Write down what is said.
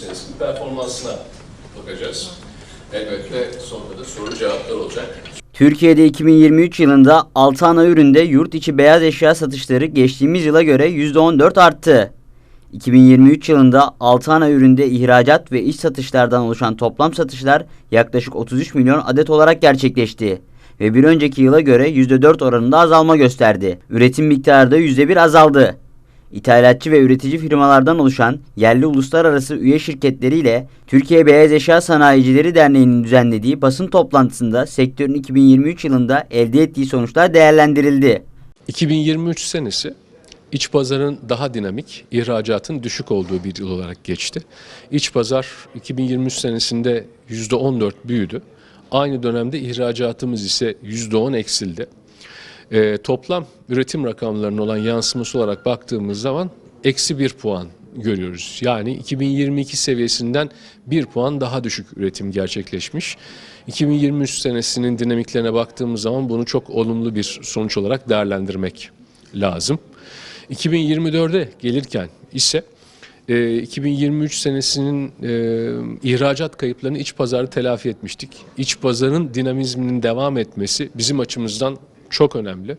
senesinin performansına bakacağız. Elbette sonunda da soru cevaplar olacak. Türkiye'de 2023 yılında 6 ana üründe yurt içi beyaz eşya satışları geçtiğimiz yıla göre %14 arttı. 2023 yılında 6 ana üründe ihracat ve iç satışlardan oluşan toplam satışlar yaklaşık 33 milyon adet olarak gerçekleşti ve bir önceki yıla göre %4 oranında azalma gösterdi. Üretim miktarı da %1 azaldı. İthalatçı ve üretici firmalardan oluşan yerli uluslararası üye şirketleriyle Türkiye Beyaz Eşya Sanayicileri Derneği'nin düzenlediği basın toplantısında sektörün 2023 yılında elde ettiği sonuçlar değerlendirildi. 2023 senesi iç pazarın daha dinamik, ihracatın düşük olduğu bir yıl olarak geçti. İç pazar 2023 senesinde %14 büyüdü. Aynı dönemde ihracatımız ise %10 eksildi. Ee, toplam üretim rakamlarının olan yansıması olarak baktığımız zaman eksi bir puan görüyoruz. Yani 2022 seviyesinden bir puan daha düşük üretim gerçekleşmiş. 2023 senesinin dinamiklerine baktığımız zaman bunu çok olumlu bir sonuç olarak değerlendirmek lazım. 2024'e gelirken ise e, 2023 senesinin e, ihracat kayıplarını iç pazarda telafi etmiştik. İç pazarın dinamizminin devam etmesi bizim açımızdan çok önemli.